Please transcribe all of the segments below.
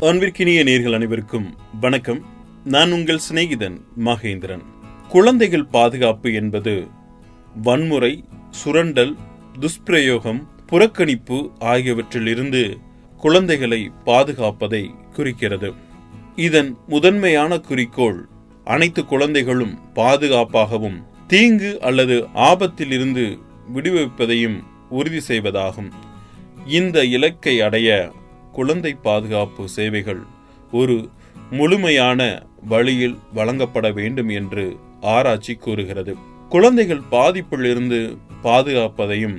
அன்பிற்கினிய நேர்கள் அனைவருக்கும் வணக்கம். நான் உங்கள் சிநேகிதன் மகேந்திரன். குழந்தைகள் பாதுகாப்பு என்பது வன்முறை சுரண்டல் துஷ்பிரயோகம் புறக்கணிப்பு ஆகியவற்றிலிருந்து குழந்தைகளை பாதுகாப்பதை குறிக்கிறது. இதன் முதன்மையான குறிக்கோள் அனைத்து குழந்தைகளும் பாதுகாப்பாகவும் தீங்கு அல்லது ஆபத்திலிருந்து விடுவிப்பதையும் உறுதி செய்வதாகும். இந்த இலக்கை அடைய குழந்தை பாதுகாப்பு சேவைகள் ஒரு முழுமையான வழியில் வழங்கப்பட வேண்டும் என்று ஆராய்ச்சி கூறுகிறது. குழந்தைகள் பாதிப்பிலிருந்து பாதுகாப்பதையும்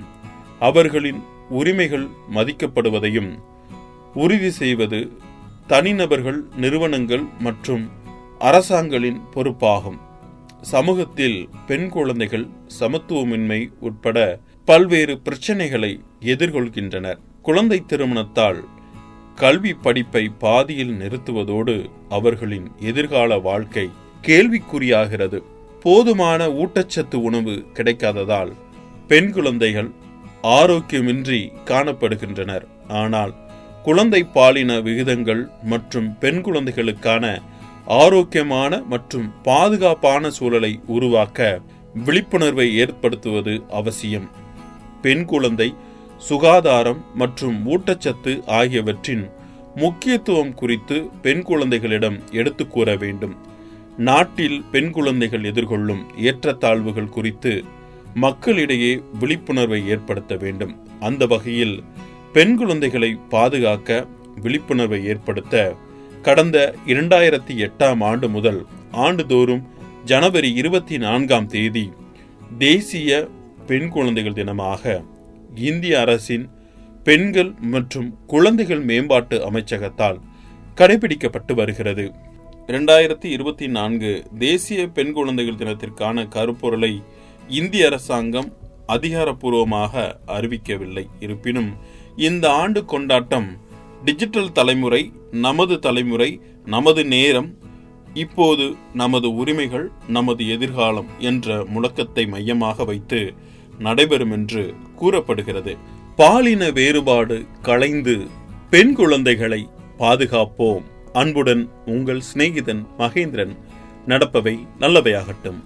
அவர்களின் உரிமைகள் மதிக்கப்படுவதையும் உறுதி செய்வது தனிநபர்கள் நிறுவனங்கள் மற்றும் அரசாங்கங்களின் பொறுப்பாகும். சமூகத்தில் பெண் குழந்தைகள் சமத்துவமின்மை உட்பட பல்வேறு பிரச்சனைகளை எதிர்கொள்கின்றனர். குழந்தை திருமணத்தால் கல்வி படிப்பை பாதியில் நிறுத்துவதோடு அவர்களின் எதிர்கால வாழ்க்கை கேள்விக்குறியாகிறது. போதுமான ஊட்டச்சத்து உணவு கிடைக்காததால் பெண் குழந்தைகள் ஆரோக்கியமின்றி காணப்படுகின்றனர். ஆனால் குழந்தை பாலின விகிதங்கள் மற்றும் பெண் குழந்தைகளுக்கான ஆரோக்கியமான மற்றும் பாதுகாப்பான சூழலை உருவாக்க விழிப்புணர்வை ஏற்படுத்துவது அவசியம். பெண் குழந்தை சுகாதாரம் மற்றும் ஊட்டச்சத்து ஆகியவற்றின் முக்கியத்துவம் குறித்து பெண் குழந்தைகளிடம் எடுத்து கூற வேண்டும். நாட்டில் பெண் குழந்தைகள் எதிர்கொள்ளும் ஏற்றத்தாழ்வுகள் குறித்து மக்களிடையே விழிப்புணர்வை ஏற்படுத்த வேண்டும். அந்த வகையில் பெண் குழந்தைகளை பாதுகாக்க விழிப்புணர்வை ஏற்படுத்த கடந்த இரண்டாயிரத்தி எட்டாம் ஆண்டு முதல் ஆண்டுதோறும் ஜனவரி இருபத்தி நான்காம் தேதி தேசிய பெண் குழந்தைகள் தினமாக இந்திய அரசின் பெண்கள் மற்றும் குழந்தைகள் மேம்பாட்டு அமைச்சகத்தால் கடைபிடிக்கப்பட்டு வருகிறது. இரண்டாயிரத்தி இருபத்தி நான்கு தேசிய பெண் குழந்தைகள் தினத்திற்கான கருப்பொருளை இந்திய அரசாங்கம் அதிகாரப்பூர்வமாக அறிவிக்கவில்லை. இருப்பினும் இந்த ஆண்டு கொண்டாட்டம் டிஜிட்டல் தலைமுறை நமது தலைமுறை நமது நேரம் இப்போது நமது உரிமைகள் நமது எதிர்காலம் என்ற முழக்கத்தை மையமாக வைத்து நடைபெறும் என்று கூறப்படுகிறது. பாலின வேறுபாடு களைந்து பெண் குழந்தைகளை பாதுகாப்போம். அன்புடன் உங்கள் சிநேகிதன் மகேந்திரன். நடப்பவை நல்லவையாகட்டும்.